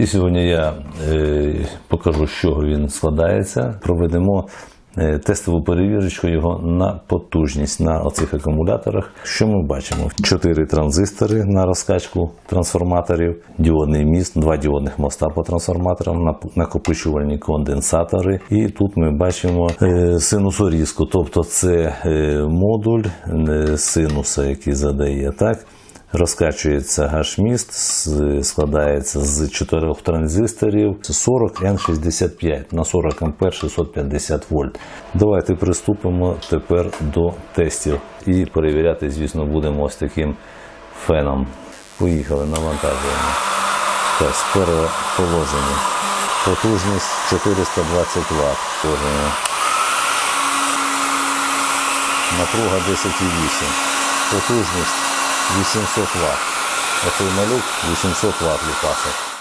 І сьогодні я е, покажу, з чого він складається. Проведемо е, тестову перевірочку його на потужність на оцих акумуляторах. Що ми бачимо? Чотири транзистори на розкачку трансформаторів, діодний міст, два діодних моста по трансформаторам, накопичувальні конденсатори. І тут ми бачимо е, синусорізку, тобто це модуль синуса, який задає так. Розкачується гаш-міст, складається з чотирьох транзисторів 40 N65 на 40 А 650 вольт. Давайте приступимо тепер до тестів і перевіряти, звісно, будемо ось таким феном. Поїхали, навантажуємо. Так, з положення. Потужність 420 Вт. Кожного. Напруга 10,8. Потужність 800 Вт. Оцей малюк 800 Вт ліпасить.